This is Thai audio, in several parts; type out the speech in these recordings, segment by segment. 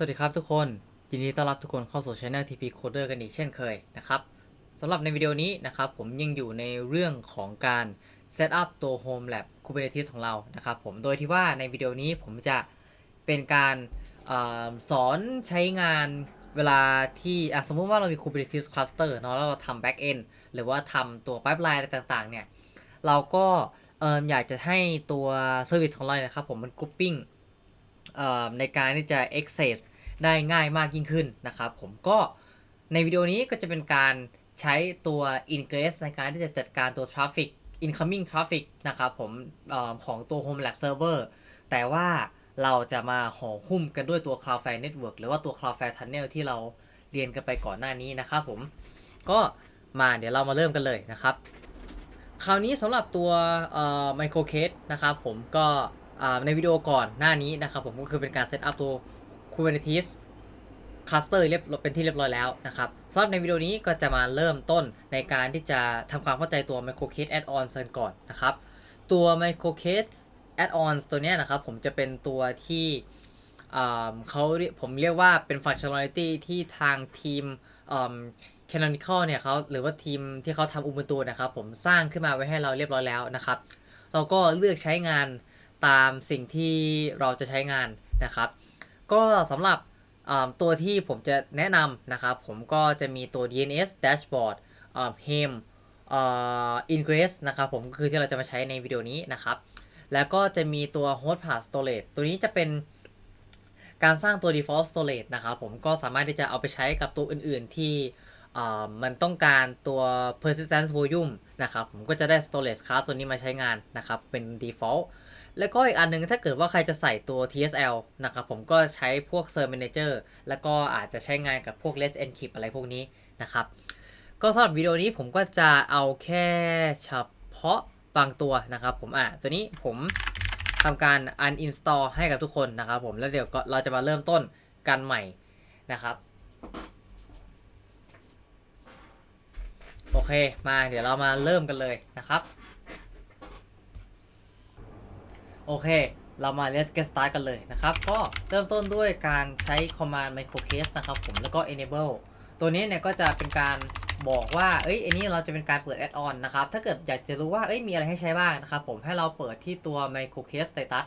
สวัสดีครับทุกคน ยินดีต้อนรับทุกคนเข้าสู่ช anel TP Coder กันอีกเช่นเคยนะครับสำหรับในวิดีโอนี้นะครับผมยังอยู่ในเรื่องของการ set up ตัว Home Lab Kubernetes ของเรานะครับผมโดยที่ว่าในวิดีโอนี้ผมจะเป็นการออสอนใช้งานเวลาที่สมมุติว่าเรามี Kubernetes cluster เนาะแล้วเราทำ back end หรือว่าทำตัว pipeline อะไรต่างๆเนี่ยเราก็อยากจะให้ตัว service ของเราเนะครับผมมัน grouping ในการที่จะ access ได้ง่ายมากยิ่งขึ้นนะครับผมก็ในวิดีโอนี้ก็จะเป็นการใช้ตัว ingress ในการที่จะจัดการตัว traffic incoming traffic นะครับผมออของตัว home lab server แต่ว่าเราจะมาห่อหุ้มกันด้วยตัว Cloudflare Network หรือว่าตัว Cloudflare Tunnel ที่เราเรียนกันไปก่อนหน้านี้นะครับผมก็มาเดี๋ยวเรามาเริ่มกันเลยนะครับ คราวนี้สำหรับตัวไมโครเคสนะครับผมก็ในวิดีโอก่อนหน้านี้นะครับผมก็คือเป็นการเซตอัพตัว Kubernetes Cluster เรียบเป็นที่เรียบร้อยแล้วนะครับสำหรับในวิดีโอนี้ก็จะมาเริ่มต้นในการที่จะทำความเข้าใจตัว Microcase Add-ons กันก่อนนะครับ ตัว Microcase Add-ons ตัวเนี้ยนะครับ ผมจะเป็นตัวที่เขาผมเรียกว่าเป็น functionality ที่ทางทีม Canonical เนี่ยเขาหรือว่าทีมที่เขาทำ Ubuntu นะครับผมสร้างขึ้นมาไว้ให้เราเรียบร้อยแล้วนะครับ เราก็เลือกใช้งานตามสิ่งที่เราจะใช้งานนะครับ ก็สำหรับตัวที่ผมจะแนะนำนะครับ ผมก็จะมีตัว DNS Dashboard Hem Ingress นะครับผมก็คือที่เราจะมาใช้ในวิดีโอนี้นะครับ แล้วก็จะมีตัว Hostpath Storage ตัวนี้จะเป็นการสร้างตัว default storage นะครับผมก็สามารถที่จะเอาไปใช้กับตัวอื่นๆที่มันต้องการตัว persistence volume นะครับผมก็จะได้ storage class ตัวนี้มาใช้งานนะครับ เป็น default แล้วก็อีกอันหนึงถ้าเกิดว่าใครจะใส่ตัว TSL นะครับผมก็ใช้พวก s e r v e Manager แล้วก็อาจจะใช้งานกับพวก Let's Encrypt อะไรพวกนี้นะครับ ก็สำหรับวิดีโอนี้ผมก็จะเอาแค่เฉพาะบางตัวนะครับผมอะตัวนี้ผมทำการ uninstall ให้กับทุกคนนะครับผมแล้วเดี๋ยวก็เราจะมาเริ่มต้นกันใหม่นะครับโอเค มาเดี๋ยวเรามาเริ่มกันเลยนะครับ โอเค เรามา let's get start กันเลยนะครับ ก็เริ่มต้นด้วยการใช้ command microcase นะครับผม แล้วก็ enable ตัวนี้เนี่ยก็จะเป็นการบอกว่า เอ้ย อันนี้เราจะเป็นการเปิด add on นะครับ ถ้าเกิดอยากจะรู้ว่า เอ้ย มีอะไรให้ใช้บ้างนะครับผม ให้เราเปิดที่ตัว microcase status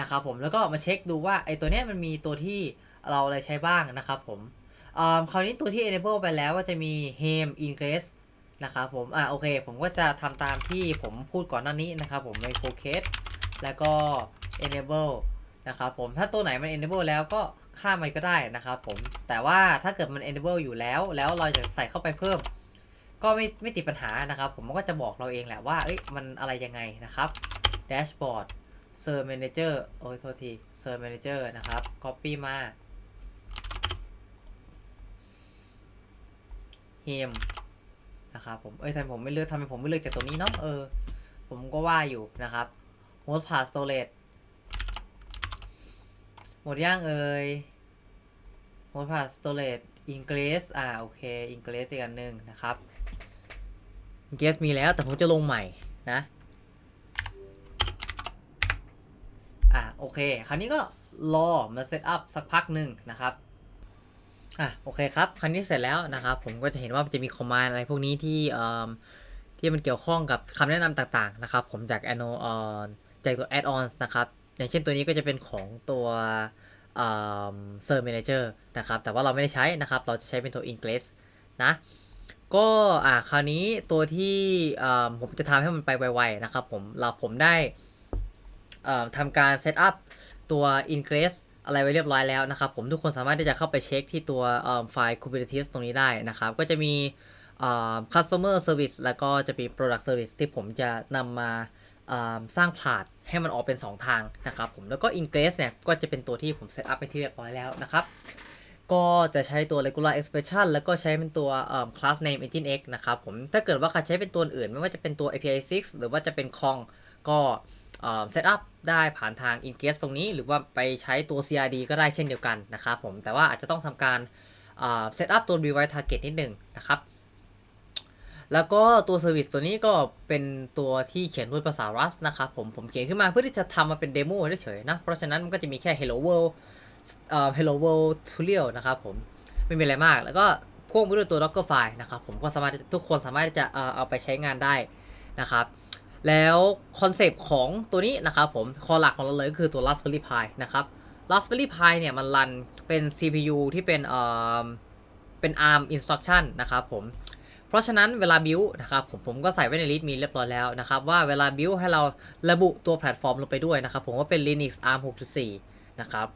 นะครับผม แล้วก็มาเช็คดูว่า ไอ้ตัวนี้มันมีตัวที่เราอะไรใช้บ้างนะครับผมอ่าคราวนี้ตัวที่ enable ไปแล้วก็จะมี hem ingress นะครับผม อ่าโอเค ผมก็จะทำตามที่ผมพูดก่อนหน้านี้นะครับผม microcase แล้วก็ enable นะครับผมถ้าตัวไหนมัน enable แล้วก็ข้ามไปก็ได้นะครับผมแต่ว่าถ้าเกิดมัน enable อยู่แล้ว แล้วเราจะใส่เข้าไปเพิ่ม ก็ไม่ไม่ติดปัญหานะครับ ผมมันก็จะบอกเราเองแหละว่าเอ้ยมันอะไรยังไงนะครับ dashboard serve manager โอ้ยโทษที serve manager นะครับ copy มา hem นะครับผมเอ้ยทำไมผมไม่เลือกทำไมผมไม่เลือกจากตัวนี้เนาะเออผมก็ว่าอยู่นะครับ host path storage หมดย่างเอ่ย host path storage ingress อ่าโอเค ingress อีกอันหนึ่งนะครับ ingress มีแล้วแต่ผมจะลงใหม่นะอ่าโอเค คราวนี้ก็รอมาเซตอัพสักพักหนึ่งนะครับอะโอเคครับคราวนี้เสร็จแล้วนะครับ ผมก็จะเห็นว่ามันจะมีคอมมานด์อะไรพวกนี้ที่เอ่อที่มันเกี่ยวข้องกับคำแนะนำต่างๆนะครับ ผมจาก a n o เอ่อ จากตัว add-ons นะครับ อย่างเช่นตัวนี้ก็จะเป็นของตัวเอ่อ Serve Manager นะครับ แต่ว่าเราไม่ได้ใช้นะครับ เราจะใช้เป็นตัว Ingress นะ ก็อ่าคราวนี้ตัวที่อ่อผมจะทำให้มันไปไวๆนะครับผม เราผมได้อ่อทำการเซตอัพตัว Ingress อะไรไว้เรียบร้อยแล้วนะครับ ผมทุกคนสามารถที่จะเข้าไปเช็คที่ตัวอ่อไฟล์ Kubernetes ตรงนี้ได้นะครับ ก็จะมีอ่อ customer service แล้วก็จะมี product service ที่ผมจะนำมา สร้างพาดให้มันออกเป็น 2 ทางนะครับผมแล้วก็ Ingress เนี่ยก็จะเป็นตัวที่ผมเซตอัพไปที่เรียบร้อยแล้วนะครับก็จะใช้ตัว regular expression แล้วก็ใช้เป็นตัว class name engine x นะครับผมถ้าเกิดว่าใครใช้เป็นตัวอื่น ไม่ว่าจะเป็นตัว API 6 หรือว่าจะเป็น Kong ก็เซตอัพได้ผ่านทาง ingress ตรงนี้ หรือว่าไปใช้ตัว CRD ก็ได้เช่นเดียวกันนะครับผมแต่ว่าอาจจะต้องทำการเซตอัพตัว rewrite target นิดหนึ่งนะครับ แล้วก็ตัว Service ตัวนี้ก็เป็นตัวที่เขียนด้วยภาษา Rust นะครับผม ผมเขียนขึ้นมาเพื่อที่จะทำมาเป็นเดโมเฉยๆนะ เพราะฉะนั้นมันก็จะมีแค่ hello world เอ่อ Hello World Tutorial นะครับผม ไม่มีอะไรมาก แล้วก็พ่วงไปด้วยตัว Docker file นะครับผมก็สามารถทุกคนสามารถจะเอ่อเอาไปใช้งานได้นะครับ แล้วคอนเซปต์ของตัวนี้นะครับผม คอหลักของเราเลยก็คือตัว Raspberry Pi นะครับ Raspberry Pi เนี่ยมันรันเป็น CPU ที่เป็นเอ่อเป็น ARM instruction นะครับผม เพราะฉะนั้นเวลา build นะครับผมผมก็ใส่ไว้ใน read me เรียบร้อยแล้วนะครับว่าเวลา build ให้เราระบุตัวแพลตฟอร์มลงไปด้วยนะครับผมว่าเป็น Linux ARM 6.4 นะครับ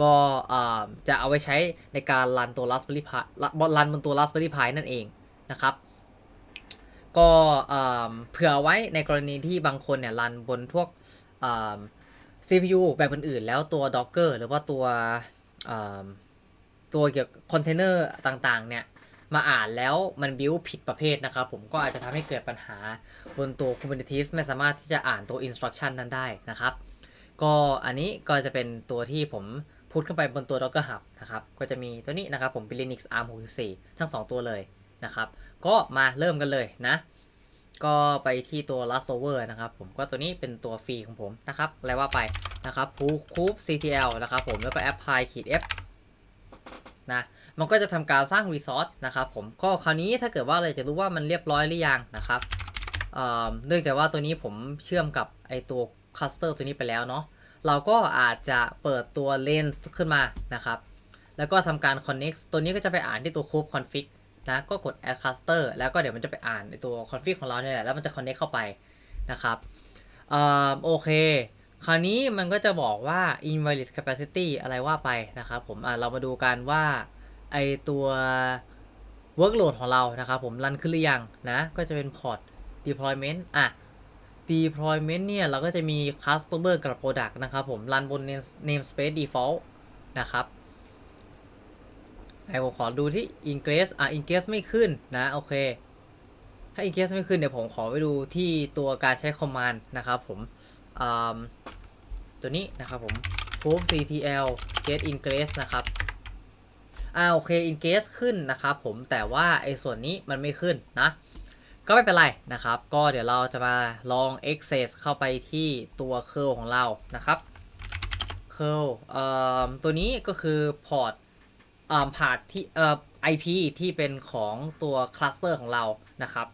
ก็จะเอาไว้ใช้ในการรันตัว Raspberry Pi รันบนตัว Raspberry Pi นั่นเองนะครับก็เผื่อไว้ในกรณีที่บางคนเนี่ยรันบนพวก CPU แบบอื่นๆ แล้วตัว Docker หรือว่าตัวตัวเกี่ยวกับคอนเทนเนอร์ต่างๆ เนี่ย มาอ่านแล้วมันบิวผิดประเภทนะครับ ผมก็อาจจะทำให้เกิดปัญหาบนตัว Kubernetes ไม่สามารถที่จะอ่านตัว instruction นั้นได้นะครับ ก็อันนี้ก็จะเป็นตัวที่ผมพูดขึ้นไปบนตัว Docker Hub นะครับ ก็จะมีตัวนี้นะครับ ผมเป็น Linux ARM 64 ทั้ง 2 ตัวเลยนะครับ ก็มาเริ่มกันเลยนะ ก็ไปที่ตัว last over นะครับ ผมก็ตัวนี้เป็นตัวฟรีของผมนะครับอะไรว่าไปนะครับคูป ctl นะครับผมแล้วก็ apply ขีด f นะ มันก็จะทำการสร้าง resource นะครับผมก็คราวนี้ถ้าเกิดว่าเราจะรู้ว่ามันเรียบร้อยหรือยังนะครับเนื่องจากว่าตัวนี้ผมเชื่อมกับไอตัว cluster ตัวนี้ไปแล้วเนาะเราก็อาจจะเปิดตัว lens ขึ้นมานะครับ แล้วก็ทำการ connect ตัวนี้ก็จะไปอ่านที่ตัว cube config นะก็กด add cluster แล้วก็เดี๋ยวมันจะไปอ่านในตัว config ของเราเนี่ยแหละแล้วมันจะ connect เข้าไปนะครับอ่อโอเค คราวนี้มันก็จะบอกว่า invalid capacity อะไรว่าไปนะครับผมอะเรามาดูกันว่า ไอตัว workload ของเรานะครับผมรันขึ้นหรือยังนะ ก็จะเป็น port deployment อะ deployment เนี่ย เราก็จะมี customer กับ product นะครับผม รันบน namespace default นะครับไอผมขอดูที่ ingress อะ ingress ไม่ขึ้นนะ โอเค ถ้า ingress ไม่ขึ้น เดี๋ยวผมขอไปดูที่ตัวการใช้ command นะครับผมอ่าตัวนี้นะครับผม proof ctl get ingress นะครับ อ่าโอเค ingress ขึ้นนะครับผมแต่ว่าไอ้ส่วนนี้มันไม่ขึ้นนะ ก็ไม่เป็นไรนะครับ ก็เดี๋ยวเราจะมาลอง access เข้าไปที่ตัว curl ของเรานะครับ curl เอ่อตัวนี้ก็คือ port อ่าผ่านที่เอ่อ IP ที่เป็นของตัว cluster ของเรานะครับ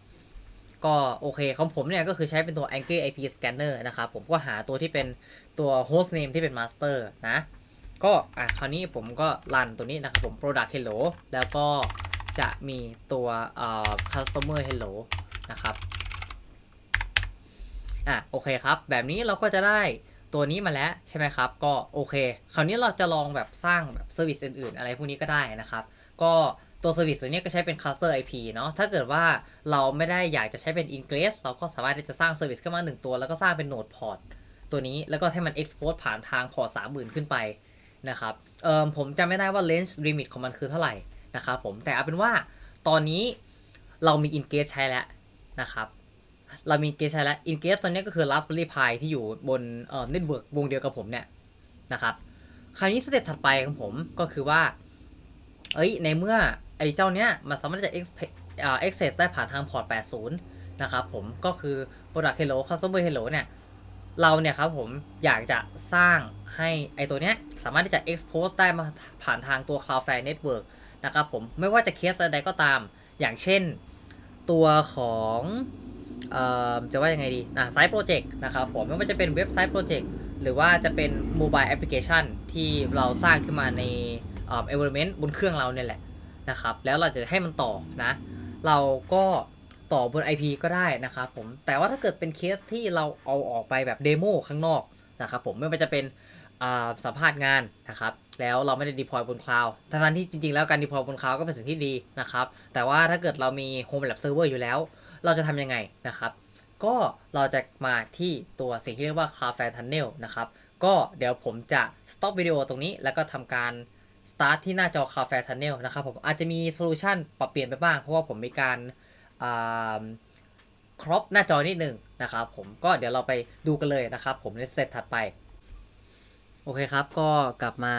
ก็โอเคของผมเนี่ยก็คือใช้เป็นตัว Angle IP Scanner นะครับ ผมก็หาตัวที่เป็นตัว host name ที่เป็น master นะ ก็อะคราวนี้ผมก็รันตัวนี้นะครับผม product hello แล้วก็จะมีตัวเอ่อ customer hello นะครับอะโอเคครับ แบบนี้เราก็จะได้ตัวนี้มาแล้วใช่ไหมครับ ก็โอเค คราวนี้เราจะลองแบบสร้างแบบเซอร์วิสอื่น ๆ อะไรพวกนี้ก็ได้นะครับ ก็ตัวเซอร์วิสตัวนี้ก็ใช้เป็น cluster IP เนาะ ถ้าเกิดว่าเราไม่ได้อยากจะใช้เป็น ingress เราก็สามารถที่จะสร้างเซอร์วิสขึ้นมาหนึ่งตัว แล้วก็สร้างเป็น node port ตัวนี้ แล้วก็ให้มัน export ผ่านทางพอร์ต30,000 ขึ้นไป นะครับเอ่อผมจำไม่ได้ว่า range limit ของมันคือเท่าไหร่นะครับผมแต่เอาเป็นว่าตอนนี้เรามี ingress ใช้แล้วนะครับเรามีเกสใช้แล้วอินเกสตอนนี้ก็คือ Raspberry Pi ที่อยู่บนเอ่อเน็ตเวิร์กวงเดียวกับผมเนี่ยนะครับคราวนี้สเต็ปถัดไปของผมก็คือว่า เอ้ยในเมื่อไอ้เจ้าเนี้ยมันสามารถจะ exp- อ่า access ได้ผ่านทางพอร์ต 80 นะครับผมก็คือ product hello customer hello เนี่ย เราเนี่ยครับผมอยากจะสร้างให้ไอตัวเนี้ยสามารถที่จะ expose ได้มาผ่านทางตัว Cloudflare Network นะครับผมไม่ว่าจะเคสใดก็ตาม อย่างเช่นตัวของเอ่อจะว่ายังไงดีอะไซต์โปรเจกต์นะครับผมไม่ว่าจะเป็นเว็บไซต์โปรเจกต์หรือว่าจะเป็นโมบายแอปพลิเคชันที่เราสร้างขึ้นมาในเอ่อ environment บนเครื่องเราเนี่ยแหละนะครับแล้วเราจะให้มันต่อนะ เราก็ ต่อบน IP ก็ได้นะครับผมแต่ว่าถ้าเกิดเป็นเคสที่เราเอาออกไปแบบเดโมข้างนอกนะครับผมไม่ว่าจะเป็นสัมภาษณ์งานนะครับแล้วเราไม่ได้ deploy บนคลาวด์ทั้งที่จริงๆ แล้วการ deploy บนคลาวด์ก็เป็นสิ่งที่ดีนะครับแต่ว่าถ้าเกิดเรามี home lab server อยู่แล้ว เราจะทำยังไงนะครับก็เราจะมาที่ตัวสิ่งที่เรียกว่า Cloudflare Tunnel นะครับก็เดี๋ยวผมจะ stop วิดีโอตรงนี้ แล้วก็ทำการ start ที่หน้าจอ Cloudflare Tunnel นะครับผมอาจจะมีโซลูชันปรับเปลี่ยนไปบ้างเพราะว่าผมมีการ ครอปหน้าจอนิดหนึ่งนะครับผมก็เดี๋ยวเราไปดูกันเลยนะครับ ผมในสเต็ปถัดไป โอเคครับ ก็กลับมา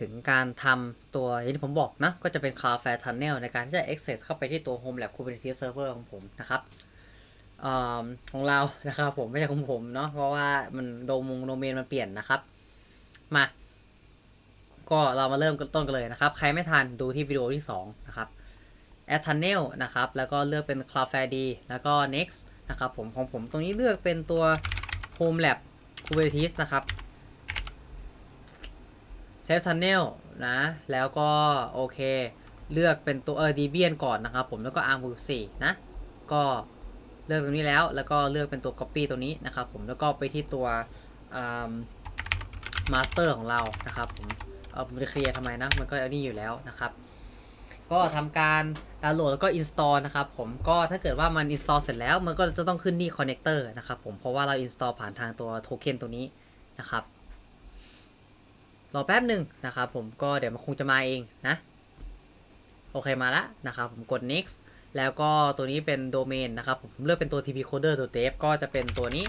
ถึงการทำตัวอย่างที่ผมบอกนะ ก็จะเป็น Cloudflare Tunnel ในการที่จะ access เข้าไปที่ตัว Home Lab Kubernetes Server ของผมนะครับออของเรานะครับผมไม่ใช่ของผมเนาะเพราะว่ามันโดมงโดเมนมันเปลี่ยนนะครับ มา ก็เรามาเริ่มต้นกันเลยนะครับ ใครไม่ทันดูที่วิดีโอที่2นะครับ a d tunnel นะครับ แล้วก็เลือกเป็น cloudflare d แล้วก็ next นะครับผมของผมตรงนี้เลือกเป็นตัว home lab kubernetes นะครับ save tunnel นะ แล้วก็โอเค เลือกเป็นตัวเออ debian ก่อนนะครับผม แล้วก็ arm 4นะ ก็เลือกตรงนี้แล้ว แล้วก็เลือกเป็นตัว copy ตัวนี้นะครับผม แล้วก็ไปที่ตัว master ของเรา นะครับผม เออผมจะเคลียร์ทำไมนะ มันก็อันนี้อยู่แล้วนะครับ ก็ทำการดาวน์โหลดแล้วก็ install นะครับผมก็ถ้าเกิดว่ามัน install เสร็จแล้วมันก็จะต้องขึ้นนี่ connector นะครับผมเพราะว่าเรา install ผ่านทางตัวโทเค็นตัวนี้นะครับรอแป๊บหนึ่งนะครับผมก็เดี๋ยวมันคงจะมาเองนะโอเคมาล้วนะครับผมกด next แล้วก็ตัวนี้เป็นโดเมนนะครับผมเลือกเป็นตัว tp coder ตัว dev ก็จะเป็นตัวนี้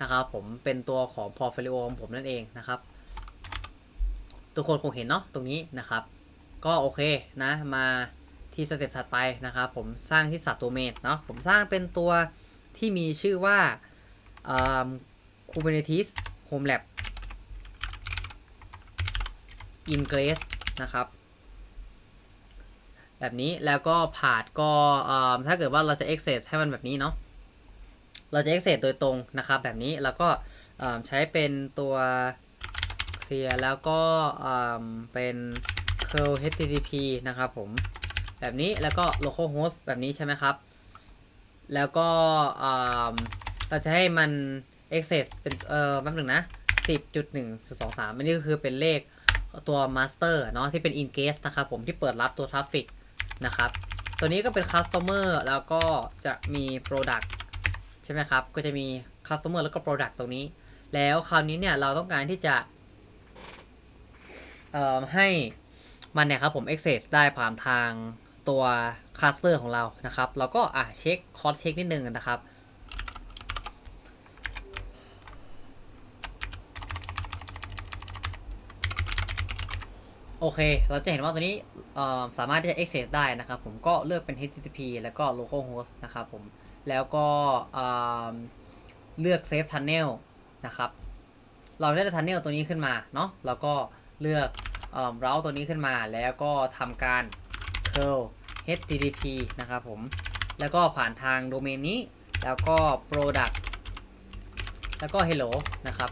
นะครับผมเป็นตัวของ portfolio ของผมนั่นเองนะครับ ทุกคนคงเห็นเนาะตรงนี้นะครับ ก็โอเคนะมาที่สเต็ปถัดไปนะครับผมสร้างที่ sub domain เนาะผมสร้างเป็นตัวที่มีชื่อว่า Kubernetes Home Lab Ingress นะครับ แบบนี้แล้วก็ผาดก็ถ้าเกิดว่าเราจะ access ให้มันแบบนี้เนาะเราจะ access โดยตรงนะครับ แบบนี้แล้วก็ใช้เป็นตัว clear แล้วก็เป็น curl http นะครับผม แบบนี้แล้วก็ localhost แบบนี้ใช่ไหมครับ แล้วก็เราจะให้มัน access เป็นเออแป๊บหนึ่งนะ 10.1.23 อันนี้ก็คือเป็นเลขตัว master เนาะที่เป็น ingest นะครับผมที่เปิดรับตัว traffic นะครับ ตัวนี้ก็เป็น customer แล้วก็จะมี product ใช่ไหมครับ ก็จะมี customer แล้วก็ product ตรงนี้ แล้วคราวนี้เนี่ยเราต้องการที่จะให้ มันเนี่ยครับผม access ได้ผ่านทางตัว cluster ของเรานะครับเราก็อะเช็ค cross check นิดนึงนะครับโอเค เราจะเห็นว่าตัวนี้สามารถที่จะ access ได้นะครับ ผมก็เลือกเป็น http แล้วก็ localhost นะครับผม แล้วก็เลือก save tunnel นะครับ เราได้ tunnel ตัวนี้ขึ้นมาเนาะ แล้วก็เลือก เราตัวนี้ขึ้นมาแล้วก็ทำการ curl http นะครับผม แล้วก็ผ่านทางโดเมนนี้ แล้วก็ product แล้วก็ hello นะครับ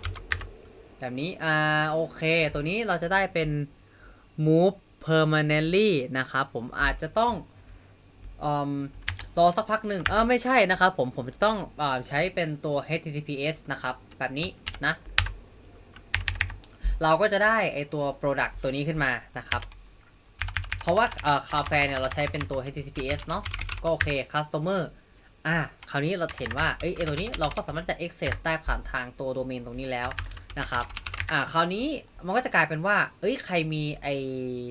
แบบนี้ อ่า โอเค ตัวนี้เราจะได้เป็น move permanently นะครับผมอาจจะต้องอรอสักพักหนึ่งเออไม่ใช่นะครับผม ผมจะต้องอใช้เป็นตัว https นะครับ แบบนี้นะ เราก็จะได้ไอตัว product ตัวนี้ขึ้นมานะครับ เพราะว่าคาเฟ่เนี่ยเราใช้เป็นตัว https เนาะก็โอเค customer อ่าคราวนี้เราเห็นว่าเอ้ยไอตัวนี้เราก็สามารถจะ access ได้ผ่านทางตัวโดเมนตรงนี้แล้วนะครับอ่าคราวนี้มันก็จะกลายเป็นว่า เอ้ยใครมีไอ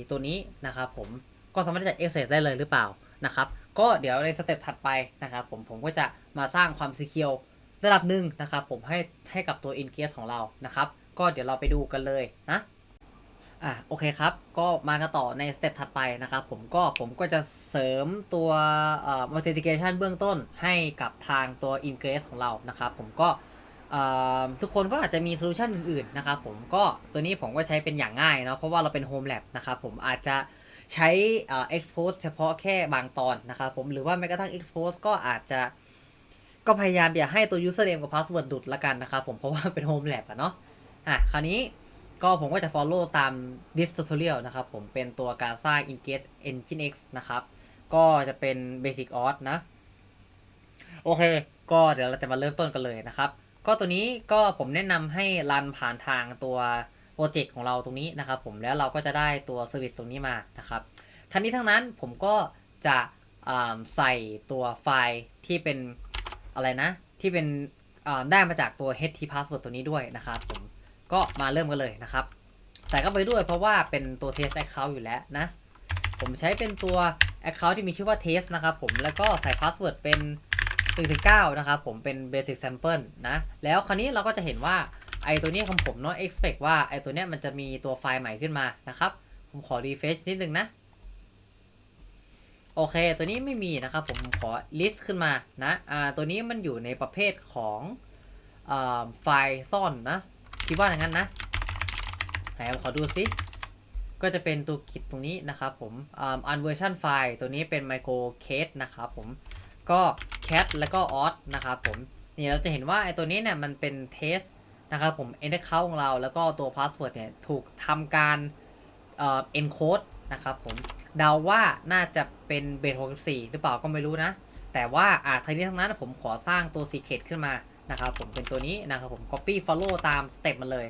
ตัวนี้นะครับผมก็สามารถจะ access ได้เลยหรือเปล่านะครับ ก็เดี๋ยวในสเต็ปถัดไปนะครับผมผมก็จะมาสร้างความ secure ระดับหนึ่งนะครับผมให้ให้กับตัว ingest ของเรานะครับ ก็เดี๋ยวเราไปดูกันเลยนะอะโอเคครับ ก็มากันต่อในสเต็ปถัดไปนะครับผมก็ผมก็จะเสริมตัวเอ่อ authentication เบื้องต้นให้กับทางตัว ingress ของเรานะครับผมก็ทุกคนก็อาจจะมีโซลูชันอื่นๆนะครับผมก็ตัวนี้ผมก็ใช้เป็นอย่างง่ายเนาะเพราะว่าเราเป็น Home Lab นะครับผมอาจจะใช้ expose เฉพาะแค่บางตอนนะครับผมหรือว่าแม้กระทั่ง expose ก็อาจจะก็พยายามอย่าให้ตัว username กับ password ดุดละกันนะครับผมเพราะว่าเป็น Home Lab อะเนาะ อะคราวนี้ก็ผมก็จะ follow ตาม this tutorial นะครับ ผมเป็นตัวการสร้าง engage engine x นะครับ ก็จะเป็น basic auth นะ โอเค ก็เดี๋ยวเราจะมาเริ่มต้นกันเลยนะครับ ก็ตัวนี้ก็ผมแนะนำให้รันผ่านทางตัวโปรเจกต์ของเราตรงนี้นะครับ ผมแล้วเราก็จะได้ตัวเซอร์วิสตรงนี้มานะครับ ทั้งนี้ทั้งนั้นผมก็จะใส่ตัวไฟล์ที่เป็นอะไรนะ ที่เป็นได้มาจากตัว ht password ตัวนี้ด้วยนะครับผม ก็มาเริ่มกันเลยนะครับ ใส่เข้าไปด้วยเพราะว่าเป็นตัว test account อยู่แล้วนะ ผมใช้เป็นตัว account ที่มีชื่อว่า test นะครับผมแล้วก็ใส่ password เป็น1ถึง9นะครับผมเป็น basic sample นะแล้วคราวนี้เราก็จะเห็นว่าไอตัวนี้ของผมเนาะ expect ว่าไอตัวเนี้ยมันจะมีตัวไฟล์ใหม่ขึ้นมานะครับ ผมขอ refresh นิดนึงนะ โอเค ตัวนี้ไม่มีนะครับ ผมขอ list ขึ้นมานะ อ่า ตัวนี้มันอยู่ในประเภทของอไฟล์ซ่อนนะ คิดว่าอย่างนั้นนะไหนผมขอดูซิก็จะเป็นตัวกิจตรงนี้นะครับผมอ่า unversion file ตัวนี้เป็น micro case นะครับผมก็ cat แล้วก็ auth นะครับผมนี่เราจะเห็นว่าไอ้ตัวนี้เนี่ยมันเป็น test นะครับผม enter count ของเราแล้วก็ตัว password เนี่ยถูกทำการเอ่อ encode นะครับผมเดาว่าน่าจะเป็นเบส64 หรือเปล่าก็ไม่รู้นะ แต่ว่าอ่าทั้งนี้ทั้งนั้นผมขอสร้างตัว secret ขึ้นมา นะครับผมเป็นตัวนี้นะครับผม copy follow ตามสเต็ปมันเลย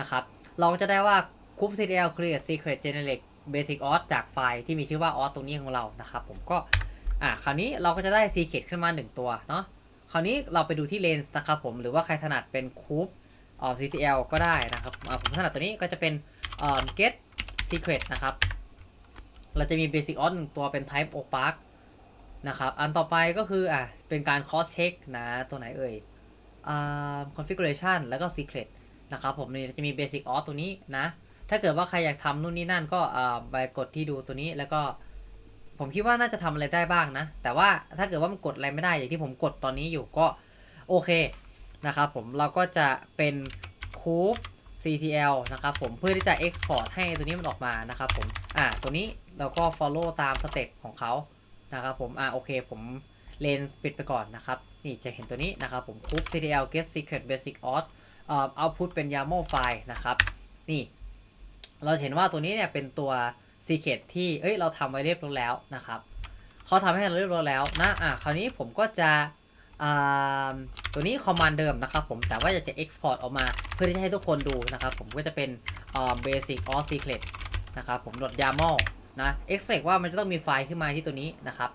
นะครับเราจะได้ว่า c u b ctl create secret generate basic auth จากไฟล์ที่มีชื่อว่า auth ตรงนี้ของเรานะครับผมก็อ่าคราวนี้เราก็จะได้ secret ขึ้นมา 1 ตัวเนาะคราวนี้เราไปดูที่ lens นะครับผมหรือว่าใครถนัดเป็น c u b อ่า ctl ก็ได้นะครับผมถนัดตัวนี้ก็จะเป็นอ่า get secret นะครับ เราจะมี basic auth หนึ่งตัวเป็น type opaque นะครับ อันต่อไปก็คืออะเป็นการ cross check นะ ตัวไหนเอ่ย คอ่า configuration แล้วก็ secret นะครับผมนี่จะมี basic auth ตัวนี้นะ ถ้าเกิดว่าใครอยากทำนู่นนี่นั่นก็ไปกดที่ดูตัวนี้แล้วก็ ผมคิดว่าน่าจะทำอะไรได้บ้างนะ แต่ว่าถ้าเกิดว่ามันกดอะไรไม่ได้อย่างที่ผมกดตอนนี้อยู่ก็โอเคนะครับผมเราก็จะเป็น cube ctl นะครับผมเพื่อที่จะ export ให้ตัวนี้มันออกมานะครับผมอ่าตัวนี้เราก็ follow ตามสเต็ปของเขานะครับผมอ่าโอเคผม เลนปิดไปก่อนนะครับ นี่จะเห็นตัวนี้นะครับผม cube ctl get secret basic auth เอ่อ output เป็น YAML ไฟล์นะครับ นี่ เราเห็นว่าตัวนี้เนี่ยเป็นตัว secret ที่ เอ้ย เราทำไว้เรียบร้อยแล้วนะครับ เขาทำให้เราเรียบร้อยแล้วนะ อะ คราวนี้ผมก็จะตัวนี้คอมมานด์เดิมนะครับผม แต่ว่าจะ export ออกมาเพื่อที่จะให้ทุกคนดูนะครับ ผมก็จะเป็น basic auth secret นะครับผม .yaml นะ expect ว่ามันจะต้องมีไฟล์ขึ้นมาที่ตัวนี้นะครับ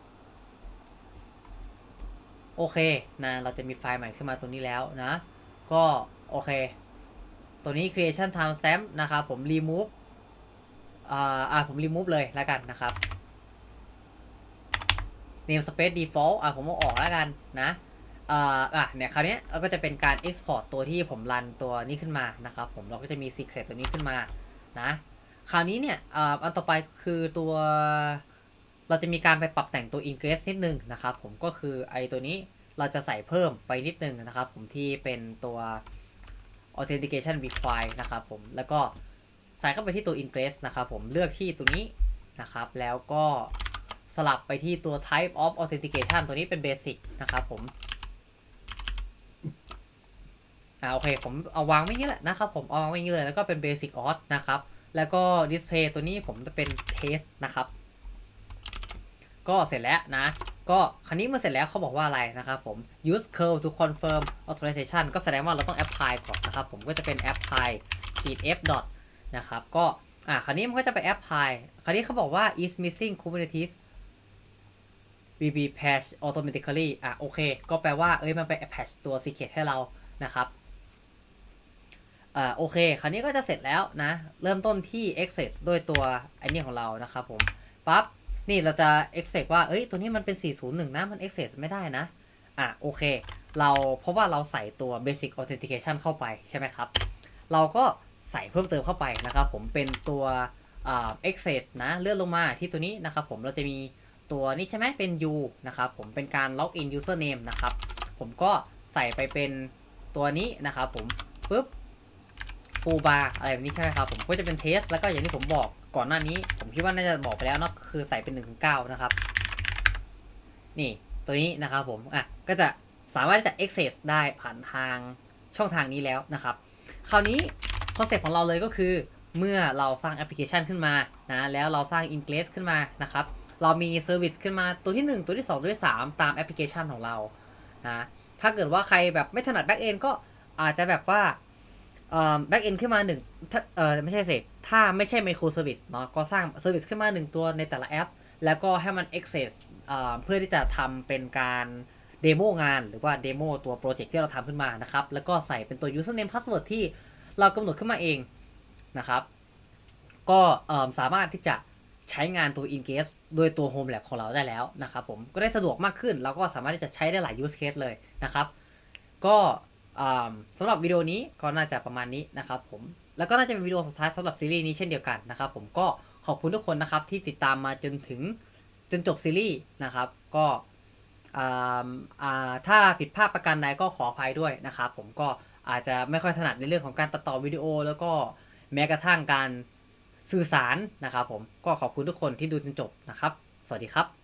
โอเคนะเราจะมีไฟล์ใหม่ขึ้นมาตัวนี้แล้วนะ ก็โอเค ตัวนี้ creation timestamp นะครับผม remove อ่าอ่าผม remove เลยแล้วกันนะครับ namespace default อ่าผมเอาออกแล้วกันนะอ่าอะเนี่ยคราวนี้เราก็จะเป็นการ export ตัวที่ผมรันตัวนี้ขึ้นมานะครับผมเราก็จะมี secret ตัวนี้ขึ้นมานะคราวนี้เนี่ยอ่าอันต่อไปคือตัวเราจะมีการไปปรับแต่งตัว ingress นิดนึงนะครับผมก็คือไอตัวนี้ เราจะใส่เพิ่มไปนิดนึงนะครับ ผมที่เป็นตัว authentication require นะครับผมแล้วก็ใส่เข้าไปที่ตัว ingress นะครับผมเลือกที่ตัวนี้นะครับ แล้วก็สลับไปที่ตัว type of authentication ตัวนี้เป็น basic นะครับผมอ่าโอเคผมเอาวางไว้อย่างนี้แหละนะครับผมเอาวางไว้อย่างนี้เลยแล้วก็เป็น basic auth นะครับแล้วก็ display ตัวนี้ผมจะเป็น test นะครับ ก็เสร็จแล้วนะ ก็คราวนี้เมื่อเสร็จแล้วเขาบอกว่าอะไรนะครับผม use curl to confirm authorization ก็แสดงว่าเราต้อง apply ก่อนนะครับผมก็จะเป็น apply ขีด f dot นะครับก็อ่าคราวนี้มันก็จะไป apply คราวนี้เขาบอกว่า is missing kubernetes bb patch automatically อะโอเค ก็แปลว่าเอ้ยมันไป patch ตัว secret ให้เรานะครับอ่าโอเค คราวนี้ก็จะเสร็จแล้วนะ เริ่มต้นที่ access ด้วยตัวไอ้นี่ของเรานะครับผมปั๊บ นี่เราจะ access ว่าเอ้ยตัวนี้มันเป็น 401 นะ มัน access ไม่ได้นะ อะโอเค เราเพราะว่าเราใส่ตัว basic authentication เข้าไปใช่ไหมครับ เราก็ใส่เพิ่มเติมเข้าไปนะครับผมเป็นตัวอ่า access นะเลื่อนลงมาที่ตัวนี้นะครับผมเราจะมีตัวนี้ใช่ไหมเป็น u นะครับผมเป็นการ login username นะครับ ผมก็ใส่ไปเป็นตัวนี้นะครับผมปึ๊บ ฟูลบาร์อะไรแบบนี้ใช่ไหมครับผมก็จะเป็นเทส แล้วก็อย่างที่ผมบอกก่อนหน้านี้ ผมคิดว่าน่าจะบอกไปแล้วเนาะคือใส่เป็น1นถึงเนะครับ นี่ตัวนี้นะครับผมอะก็จะสามารถที่จะ access ได้ผ่านทางช่องทางนี้แล้วนะครับ คราวนี้คอนเซ็ปต์ของเราเลยก็คือเมื่อเราสร้างแอปพลิเคชันขึ้นมานะแล้วเราสร้าง ingress ขึ้นมานะครับ เรามีเซอร์วิสขึ้นมาตัวที่ 1 ตัวที่ 2 ตัวที่ 3 ตามแอปพลิเคชันของเรานะถ้าเกิดว่าใครแบบไม่ถนัด back end ก็อาจจะแบบว่า แบ็กเอนขึ้นมาหนึ่งถ้าเออไม่ใช่สิถ้าไม่ใช่ไมโครเซอร์วิสเนาะก็สร้างเซอร์วิสขึ้นมาหนึ่งตัวในแต่ละแอป แล้วก็ให้มัน access เอ่อเพื่อที่จะทำเป็นการเดโมงานหรือว่าเดโมตัวโปรเจกต์ที่เราทำขึ้นมานะครับ แล้วก็ใส่เป็นตัว username password ที่เรากำหนดขึ้นมาเองนะครับ ก็เอ่อสามารถที่จะใช้งานตัว Ingest โดยตัว Home Lab ของเราได้แล้วนะครับผมก็ได้สะดวกมากขึ้น เราก็สามารถที่จะใช้ได้หลาย use case เลยนะครับ ก็ สำหรับวิดีโอนี้ก็น่าจะประมาณนี้นะครับผมแล้วก็น่าจะเป็นวิดีโอสุดท้ายสำหรับซีรีส์นี้เช่นเดียวกันนะครับผมก็ขอบคุณทุกคนนะครับที่ติดตามมาจนถึงจนจบซีรีส์นะครับก็ถ้าผิดพลาดประการใดก็ขออภัยด้วยนะครับผมก็อาจจะไม่ค่อยถนัดในเรื่องของการตัดต่อวิดีโอ แล้วก็แม้กระทั่งการสื่อสารนะครับผมก็ขอบคุณทุกคนที่ดูจนจบนะครับ สวัสดีครับ